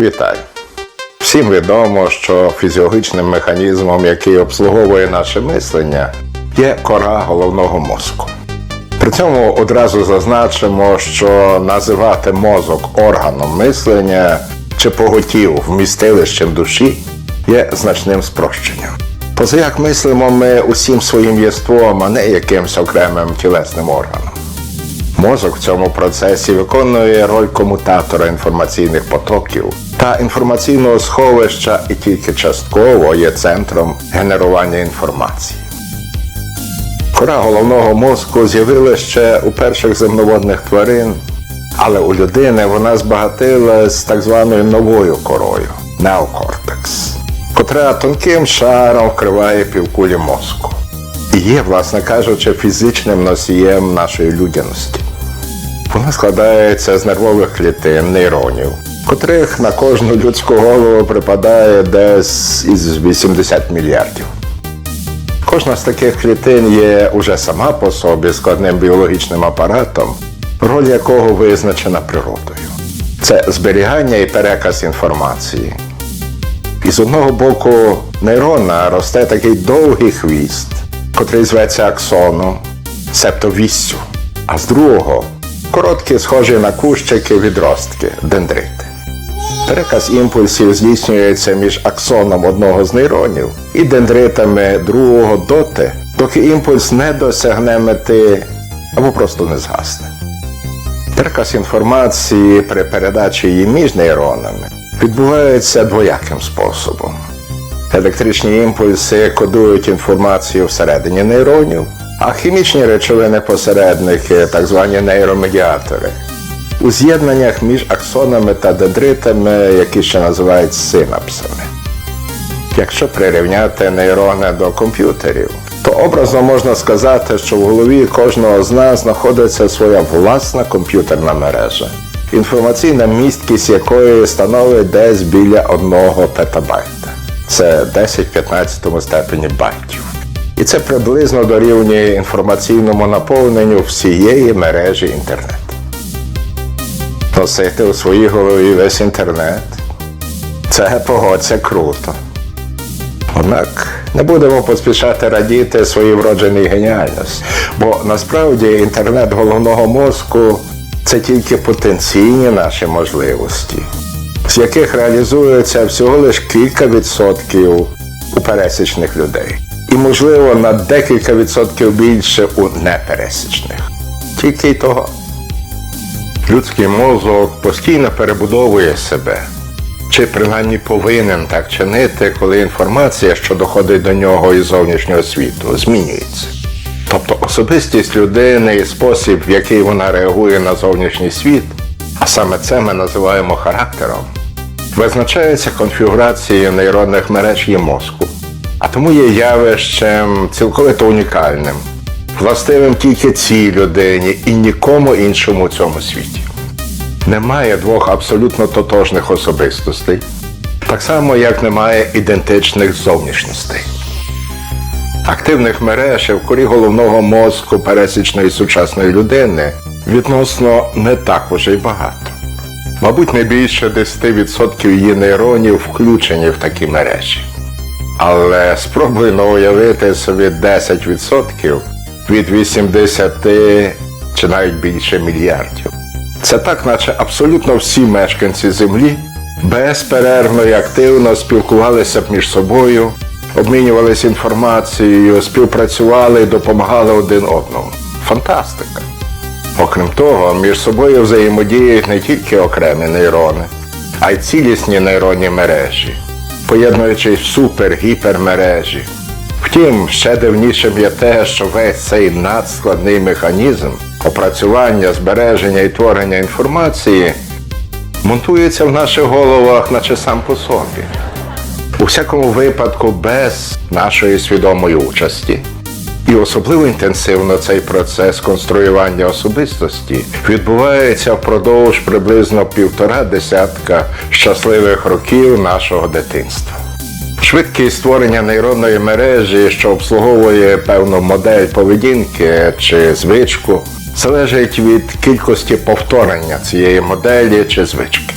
Вітаю! Всім відомо, що фізіологічним механізмом, який обслуговує наше мислення, є кора головного мозку. При цьому одразу зазначимо, що називати мозок органом мислення чи поготів вмістилищем душі є значним спрощенням. Поза як мислимо ми усім своїм єством, а не якимсь окремим тілесним органом. Мозок в цьому процесі виконує роль комутатора інформаційних потоків та інформаційного сховища і тільки частково є центром генерування інформації. Кора головного мозку з'явилася ще у перших земноводних тварин, але у людини вона збагатилась так званою новою корою неокортекс, котра тонким шаром вкриває півкулі мозку і є, власне кажучи, фізичним носієм нашої людяності. Вона складається з нервових клітин, нейронів, котрих на кожну людську голову припадає десь із 80 мільярдів. Кожна з таких клітин є уже сама по собі складним біологічним апаратом, роль якого визначена природою. Це зберігання і переказ інформації. І з одного боку нейрона росте такий довгий хвіст, котрий зветься аксоном, себто віссю, а з другого короткі, схожі на кущики відростки, дендрити. Переказ імпульсів здійснюється між аксоном одного з нейронів і дендритами другого доти, доки імпульс не досягне мети або просто не згасне. Переказ інформації при передачі її між нейронами відбувається двояким способом. Електричні імпульси кодують інформацію всередині нейронів, а хімічні речовини-посередники, так звані нейромедіатори, у з'єднаннях між аксонами та дендритами, які ще називають синапсами. Якщо прирівняти нейрони до комп'ютерів, то образно можна сказати, що в голові кожного з нас знаходиться своя власна комп'ютерна мережа, інформаційна місткість якої становить десь біля 1 петабайта. Це 10-15 степені байтів. І це приблизно дорівнює інформаційному наповненню всієї мережі інтернету. Носити у своїй голові весь інтернет. Це погодься круто. Однак не будемо поспішати радіти своїй вродженій геніальності, бо насправді інтернет головного мозку це тільки потенційні наші можливості, з яких реалізується всього лиш кілька відсотків у пересічних людей. І, можливо, на декілька відсотків більше у непересічних. Тільки й того. Людський мозок постійно перебудовує себе, чи принаймні повинен так чинити, коли інформація, що доходить до нього із зовнішнього світу, змінюється. Тобто особистість людини і спосіб, в який вона реагує на зовнішній світ, а саме це ми називаємо характером, визначається конфігурацією нейронних мереж її мозку, а тому є явищем цілковито унікальним, властивим тільки цій людині і нікому іншому у цьому світі. Немає двох абсолютно тотожних особистостей, так само як немає ідентичних зовнішностей. Активних мереж в корі головного мозку пересічної сучасної людини відносно не так уже й багато. Мабуть, не більше 10% її нейронів включені в такі мережі. Але спробуймо уявити собі 10% від 80 чи навіть більше мільярдів. Це так, наче абсолютно всі мешканці Землі безперервно і активно спілкувалися б між собою, обмінювалися інформацією, співпрацювали і допомагали один одному. Фантастика! Окрім того, між собою взаємодіють не тільки окремі нейрони, а й цілісні нейронні мережі, поєднуючись в супер-гіпермережі. Втім, ще дивнішим є те, що весь цей надскладний механізм опрацювання, збереження і творення інформації монтується в наших головах, наче сам по собі. У всякому випадку без нашої свідомої участі. І особливо інтенсивно цей процес конструювання особистості відбувається впродовж приблизно півтора десятка щасливих років нашого дитинства. Швидкість створення нейронної мережі, що обслуговує певну модель поведінки чи звичку, залежить від кількості повторення цієї моделі чи звички.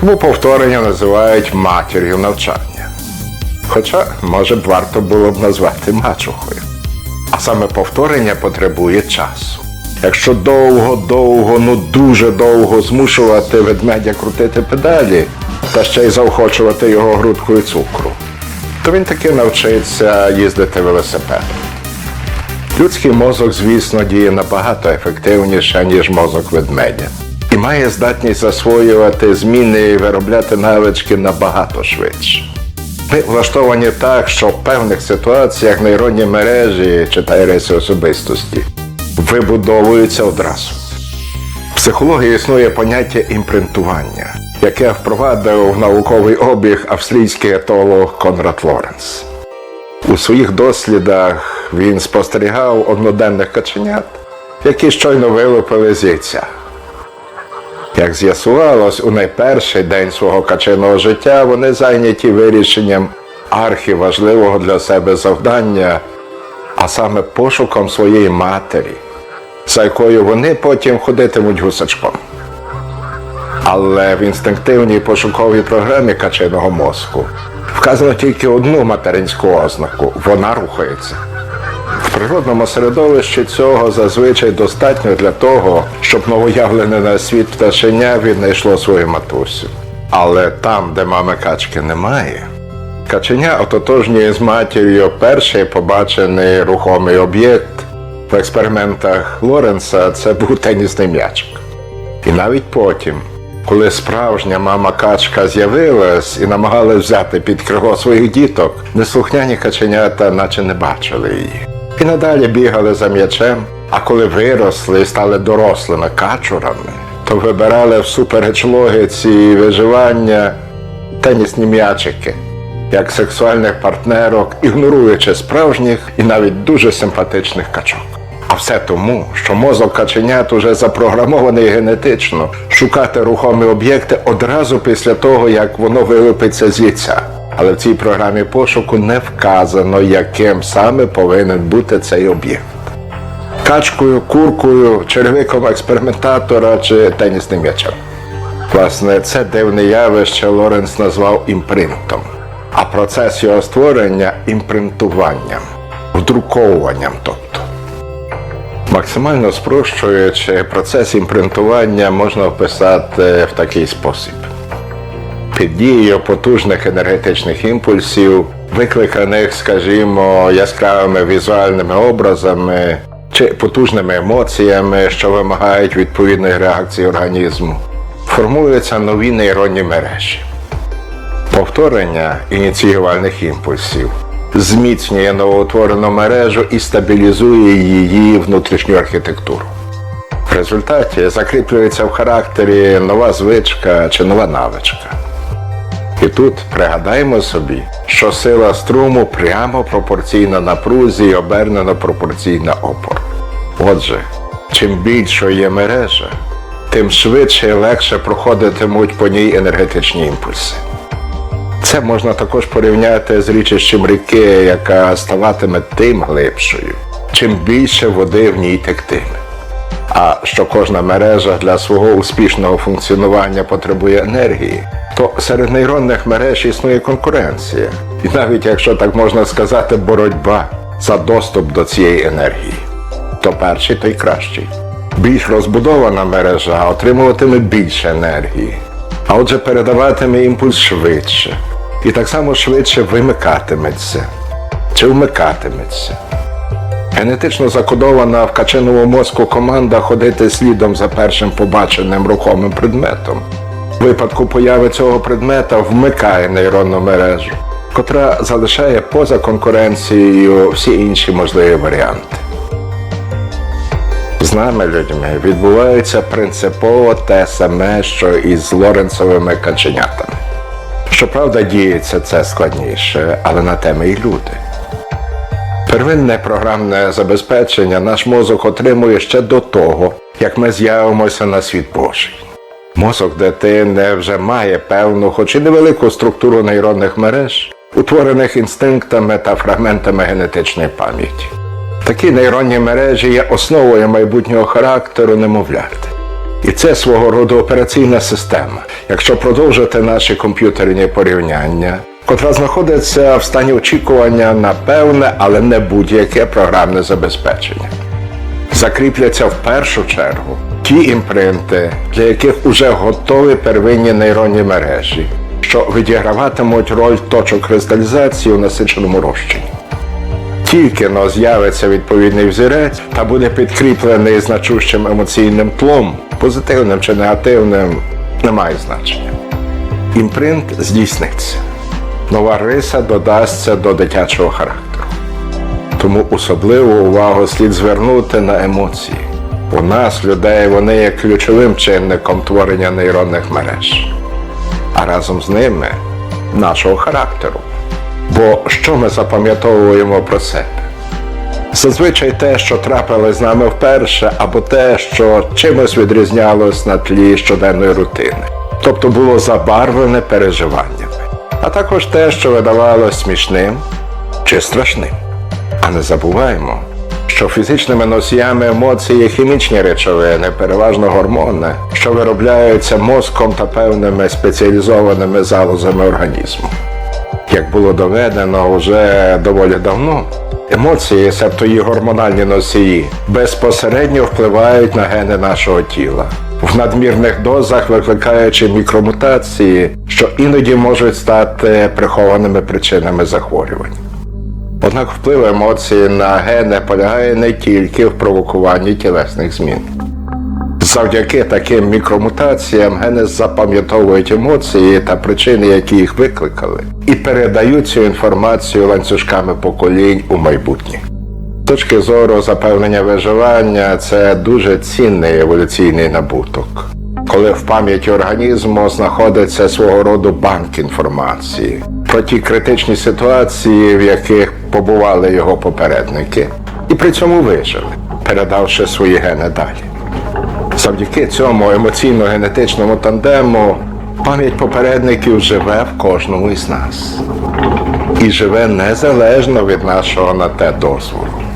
Тому повторення називають матір'ю навчання. Хоча, може б, варто було б назвати мачухою. А саме повторення потребує часу. Якщо довго-довго, ну дуже довго змушувати ведмедя крутити педалі та ще й заохочувати його грудкою цукру, то він таки навчиться їздити велосипедом. Людський мозок, звісно, діє набагато ефективніше, ніж мозок ведмедя. І має здатність засвоювати зміни і виробляти навички набагато швидше. Ми влаштовані так, що в певних ситуаціях нейронні мережі, читай риси особистості, вибудовуються одразу. В психології існує поняття імпринтування, яке впровадив в науковий обіг австрійський етолог Конрад Лоренс. У своїх дослідах він спостерігав одноденних каченят, які щойно вилупили з яйця. Як з'ясувалось, у найперший день свого качиного життя вони зайняті вирішенням архіважливого для себе завдання, а саме пошуком своєї матері, за якою вони потім ходитимуть гусачком. Але в інстинктивній пошуковій програмі качиного мозку вказано тільки одну материнську ознаку вона рухається. В природному середовищі цього зазвичай достатньо для того, щоб новоявлене на світ пташеня віднайшло свою матусю. Але там, де мами качки немає, каченя ототожнює з матір'ю перший побачений рухомий об'єкт. В експериментах Лоренса це був тенісний м'ячик. І навіть потім, коли справжня мама качка з'явилась і намагалась взяти під крило своїх діток, неслухняні каченята наче не бачили її. І надалі бігали за м'ячем, а коли виросли і стали дорослими качурами, то вибирали всупереч логіці виживання тенісні м'ячики, як сексуальних партнерок, ігноруючи справжніх і навіть дуже симпатичних качок. А все тому, що мозок каченят уже запрограмований генетично шукати рухомі об'єкти одразу після того, як воно вилупиться з яйця. Але в цій програмі пошуку не вказано, яким саме повинен бути цей об'єкт. Качкою, куркою, червиком експериментатора чи тенісним м'ячем. Власне, це дивне явище Лоренс назвав імпринтом, а процес його створення імпринтуванням, вдруковуванням тобто. Максимально спрощуючи, процес імпринтування можна описати в такий спосіб. Під дією потужних енергетичних імпульсів, викликаних, скажімо, яскравими візуальними образами чи потужними емоціями, що вимагають відповідної реакції організму, формуються нові нейронні мережі. Повторення ініціювальних імпульсів зміцнює новоутворену мережу і стабілізує її внутрішню архітектуру. В результаті закріплюється в характері нова звичка чи нова навичка. І тут пригадаємо собі, що сила струму прямо пропорційна напрузі і обернено пропорційна опору. Отже, чим більшою є мережа, тим швидше і легше проходитимуть по ній енергетичні імпульси. Це можна також порівняти з річищем ріки, яка ставатиме тим глибшою, чим більше води в ній тектиме. А що кожна мережа для свого успішного функціонування потребує енергії, то серед нейронних мереж існує конкуренція. І навіть якщо так можна сказати, боротьба за доступ до цієї енергії. То перший, то й кращий. Більш розбудована мережа отримуватиме більше енергії, а отже передаватиме імпульс швидше. І так само швидше вимикатиметься чи вмикатиметься. Генетично закодована в качиному мозку команда ходити слідом за першим побаченим рухомим предметом. В випадку появи цього предмета вмикає нейронну мережу, котра залишає поза конкуренцією всі інші можливі варіанти. З нами людьми відбувається принципово те саме, що і з Лоренцевими каченятами. Щоправда, діється це складніше, але на те ми й люди. Первинне програмне забезпечення наш мозок отримує ще до того, як ми з'явимося на світ Божий. Мозок дитини вже має певну, хоч і невелику структуру нейронних мереж, утворених інстинктами та фрагментами генетичної пам'яті. Такі нейронні мережі є основою майбутнього характеру немовляти. І це свого роду операційна система. Якщо продовжити наші комп'ютерні порівняння, котра знаходиться в стані очікування на певне, але не будь-яке програмне забезпечення. Закріпляться в першу чергу ті імпринти, для яких уже готові первинні нейронні мережі, що відіграватимуть роль точок кристалізації у насиченому розчині. Тільки но з'явиться відповідний взірець та буде підкріплений значущим емоційним тлом, позитивним чи негативним, не має значення. Імпринт здійсниться. Нова риса додасться до дитячого характеру. Тому особливу увагу слід звернути на емоції. У нас, людей, вони є ключовим чинником творення нейронних мереж, а разом з ними нашого характеру. Бо що ми запам'ятовуємо про себе? Зазвичай те, що трапилось з нами вперше, або те, що чимось відрізнялось на тлі щоденної рутини, тобто було забарвлене переживаннями, а також те, що видавалось смішним чи страшним. А не забуваємо, що фізичними носіями емоцій є хімічні речовини, переважно гормони, що виробляються мозком та певними спеціалізованими залозами організму. Як було доведено вже доволі давно, емоції, себто її гормональні носії, безпосередньо впливають на гени нашого тіла, в надмірних дозах викликаючи мікромутації, що іноді можуть стати прихованими причинами захворювань. Однак вплив емоцій на гени полягає не тільки в провокуванні тілесних змін. Завдяки таким мікромутаціям гени запам'ятовують емоції та причини, які їх викликали, і передають цю інформацію ланцюжками поколінь у майбутнє. Точки зору запевнення виживання це дуже цінний еволюційний набуток, коли в пам'яті організму знаходиться свого роду банк інформації про ті критичні ситуації, в яких побували його попередники, і при цьому вижили, передавши свої гени далі. Завдяки цьому емоційно-генетичному тандему пам'ять попередників живе в кожному із нас. І живе незалежно від нашого на те дозволу.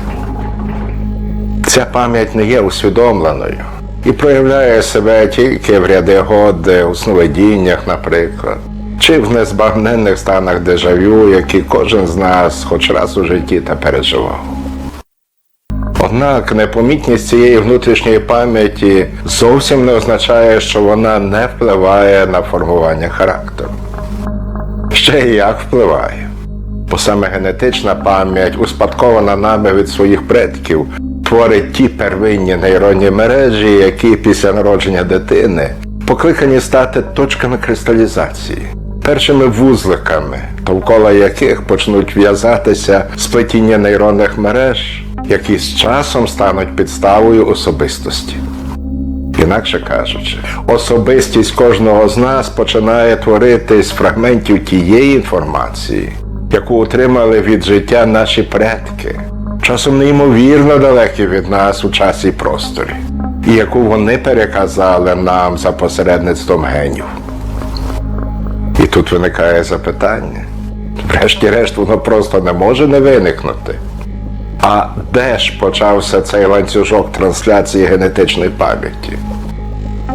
Ця пам'ять не є усвідомленою і проявляє себе тільки в ряди годи у сновидіннях, наприклад, чи в незбагненних станах дежавю, які кожен з нас хоч раз у житті та переживав. Однак непомітність цієї внутрішньої пам'яті зовсім не означає, що вона не впливає на формування характеру. Ще й як впливає. Бо саме генетична пам'ять, успадкована нами від своїх предків, творить ті первинні нейронні мережі, які після народження дитини покликані стати точками кристалізації, першими вузликами, довкола яких почнуть в'язатися сплетіння нейронних мереж, які з часом стануть підставою особистості. Інакше кажучи, особистість кожного з нас починає творитись з фрагментів тієї інформації, яку отримали від життя наші предки, часом неймовірно далекі від нас у часі просторі, і яку вони переказали нам за посередництвом генів. І тут виникає запитання. Врешті-решт, воно просто не може не виникнути. А де ж почався цей ланцюжок трансляції генетичної пам'яті?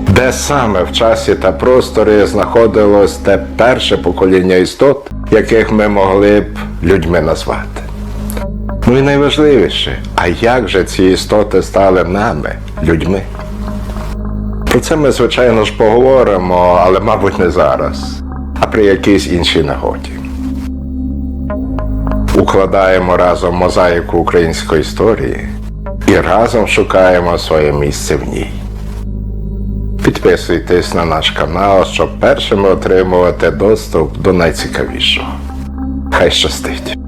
Де саме в часі та просторі знаходилось те перше покоління істот, яких ми могли б людьми назвати? Ну і найважливіше, а як же ці істоти стали нами, людьми? Про це ми, звичайно ж, поговоримо, але, мабуть, не зараз, а при якійсь іншій нагоді. Укладаємо разом мозаїку української історії і разом шукаємо своє місце в ній. Підписуйтесь на наш канал, щоб першими отримувати доступ до найцікавішого. Хай щастить!